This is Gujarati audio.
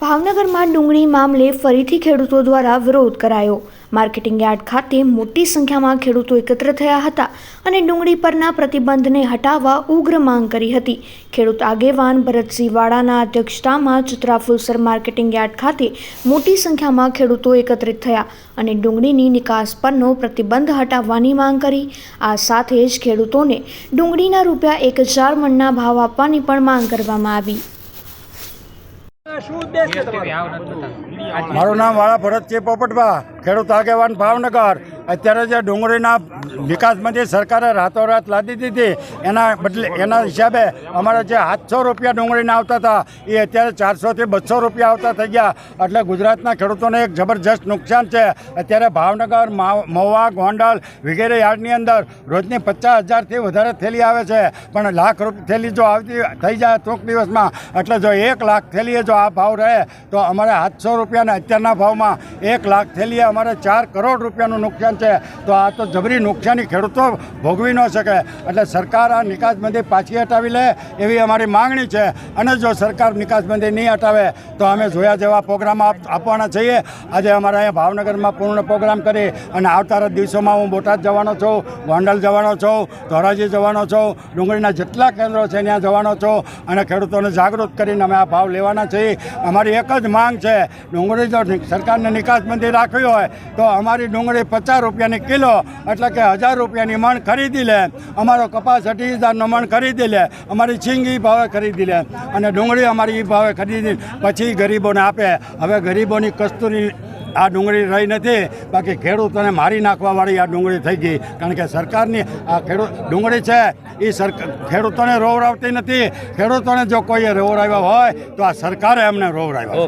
ભાવનગરમાં ડુંગળી મામલે ફરીથી ખેડૂતો દ્વારા વિરોધ કરાયો. માર્કેટિંગ યાર્ડ ખાતે મોટી સંખ્યામાં ખેડૂતો એકત્ર થયા હતા અને ડુંગળી પરના પ્રતિબંધને હટાવવા ઉગ્ર માંગ કરી હતી. ખેડૂત આગેવાન ભરતસિંહ વાડાના અધ્યક્ષતામાં ચિત્રાફુલસર માર્કેટિંગ યાર્ડ ખાતે મોટી સંખ્યામાં ખેડૂતો એકત્રિત થયા અને ડુંગળીની નિકાસ પરનો પ્રતિબંધ હટાવવાની માંગ કરી. આ સાથે જ ખેડૂતોને ડુંગળીના રૂપિયા એક હજાર મણના ભાવ આપવાની પણ માંગ કરવામાં આવી. શું ઉદ્દેશ છે તમારો? મારું નામ વાળા ભરત છે પોપટભા ખેડૂત આગેવાન ભાવનગર. અત્યારે જે ડુંગળીના નિકાસમાંથી સરકારે રાતોરાત લાદી દીધી, એના બદલે એના હિસાબે અમારે જે સાતસો રૂપિયા ડુંગળીના આવતા હતા, એ અત્યારે ચારસોથી બસો રૂપિયા આવતા થઈ ગયા. એટલે ગુજરાતના ખેડૂતોને એક જબરજસ્ત નુકસાન છે. અત્યારે ભાવનગર મહુવા, ગોંડલ વગેરે યાર્ડની અંદર રોજની પચાસ હજારથી વધારે થેલી આવે છે. પણ લાખ રૂપિયા થેલી જો આવતી થઈ જાય ટૂંક દિવસમાં, એટલે જો એક લાખ થેલીએ જો આ ભાવ રહે, તો અમારે સાતસો રૂપિયાના અત્યારના ભાવમાં એક લાખ થેલીએ અમારે ચાર કરોડ રૂપિયાનું નુકસાન છે, તો આ તો જબરી નુકસાની ખેડૂતો ભોગવી ન શકે. એટલે સરકાર આ નિકાસબંધી પાછી હટાવી લે એવી અમારી માંગણી છે. અને જો સરકાર નિકાસબંધી નહીં હટાવે, તો અમે જોયા જેવા પ્રોગ્રામ આપ- આપવાના છીએ. આજે અમારે અહીંયા ભાવનગરમાં પૂર્ણ પ્રોગ્રામ કરી અને આવતા દિવસોમાં હું બોટાદ જવાનો છું, ગોંડલ જવાનો છું, ધોરાજી જવાનો છું, ડુંગળીના જેટલા કેન્દ્રો છે ત્યાં જવાનો છું અને ખેડૂતોને જાગૃત કરીને અમે આ ભાવ લેવાના છીએ. અમારી એક જ માંગ છે ડુંગળી જો સરકારને નિકાસબંધી રાખવી હોય, તો અમારી ડુંગળી પચાસ રૂપિયાની કિલો એટલે કે હજાર રૂપિયાની મણ ખરીદી લે. અમારો કપાસ અઢી હજારનો મણ ખરીદી લે. અમારી છીંગ ભાવે ખરીદી લે. અને ડુંગળી અમારી ઈ ભાવે ખરીદી પછી ગરીબોને આપે. હવે ગરીબોની કસ્તુરી આ ડુંગળી રહી નથી. બાકી ખેડૂતોને મારી નાખવાવાળી આ ડુંગળી થઈ ગઈ. કારણ કે સરકારની આ ખેડૂત ડુંગળી છે એ સરકાર ખેડૂતોને રોવરાવતી નથી. ખેડૂતોને જો કોઈએ રોવરાવ્યા હોય, તો આ સરકારે એમને રોવરાવ્યા